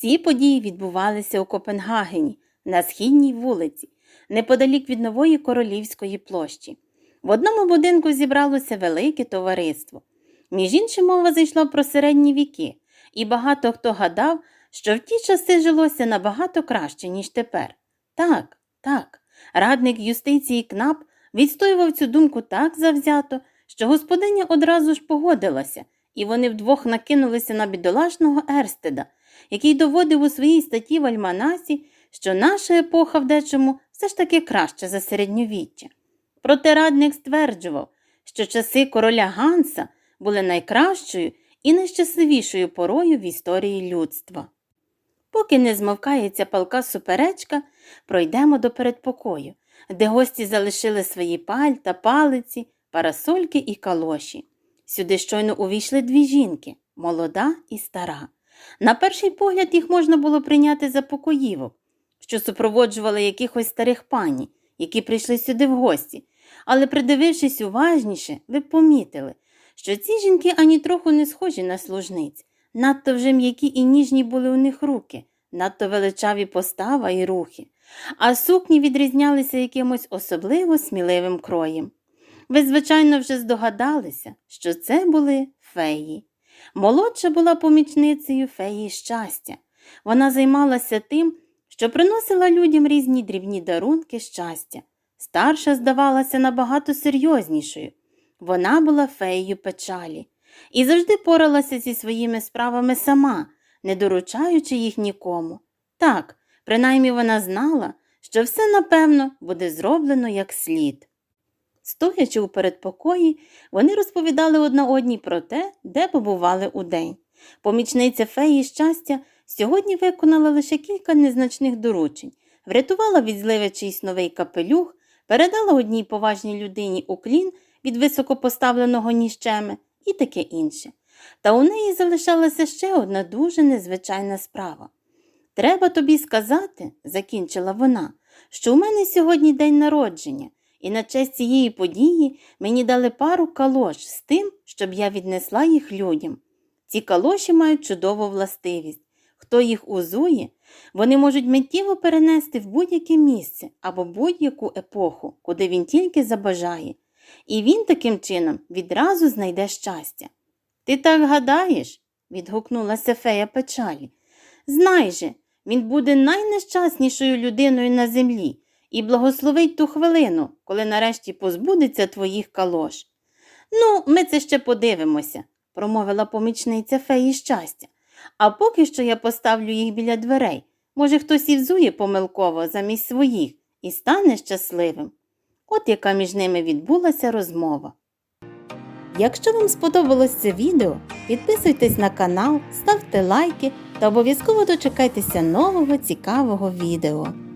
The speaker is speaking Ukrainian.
Ці події відбувалися у Копенгагені на східній вулиці, неподалік від нової королівської площі. В одному будинку зібралося велике товариство. Між іншим мова зайшла про середні віки, і багато хто гадав, що в ті часи жилося набагато краще, ніж тепер. Так, так, радник юстиції Кнап відстоював цю думку так завзято, що господиня одразу ж погодилася, і вони вдвох накинулися на бідолашного Ерстеда, який доводив у своїй статті в Альманасі, що наша епоха в дечому все ж таки краще за середньовіччя. Проте радник стверджував, що часи короля Ганса були найкращою і найщасливішою порою в історії людства. Поки не змовкається палка суперечка, пройдемо до передпокою, де гості залишили свої пальта, палиці, парасольки і калоші. Сюди щойно увійшли дві жінки молода і стара. На перший погляд їх можна було прийняти за покоївок, що супроводжували якихось старих пані, які прийшли сюди в гості. Але, придивившись уважніше, ви помітили, що ці жінки ані трохи не схожі на служниць. Надто вже м'які і ніжні були у них руки, надто величаві постава і рухи, а сукні відрізнялися якимось особливо сміливим кроєм. Ви, звичайно, вже здогадалися, що це були феї. Молодша була помічницею феї щастя. Вона займалася тим, що приносила людям різні дрібні дарунки щастя. Старша здавалася набагато серйознішою. Вона була феєю печалі і завжди поралася зі своїми справами сама, не доручаючи їх нікому. Так, принаймні вона знала, що все напевно буде зроблено як слід. Стоячи у передпокої, вони розповідали одна одній про те, де побували удень. Помічниця феї щастя сьогодні виконала лише кілька незначних доручень, врятувала від зливи чийсь новий капелюх, передала одній поважній людині уклін від високопоставленого ніщеми і таке інше. Та у неї залишалася ще одна дуже незвичайна справа. Треба тобі сказати, закінчила вона, що у мене сьогодні день народження, і на честь цієї події мені дали пару калош з тим, щоб я віднесла їх людям. Ці калоші мають чудову властивість. Хто їх узує, вони можуть миттєво перенести в будь-яке місце або будь-яку епоху, куди він тільки забажає, і він таким чином відразу знайде щастя. Ти так гадаєш? відгукнулася фея печалі. Знай же, він буде найнещаснішою людиною на землі і благословить ту хвилину, коли нарешті позбудеться твоїх калош. Ну, ми це ще подивимося, промовила помічниця феї щастя. А поки що я поставлю їх біля дверей. Може, хтось і взує помилково замість своїх і стане щасливим. От яка між ними відбулася розмова. Якщо вам сподобалось це відео, підписуйтесь на канал, ставте лайки та обов'язково дочекайтеся нового цікавого відео.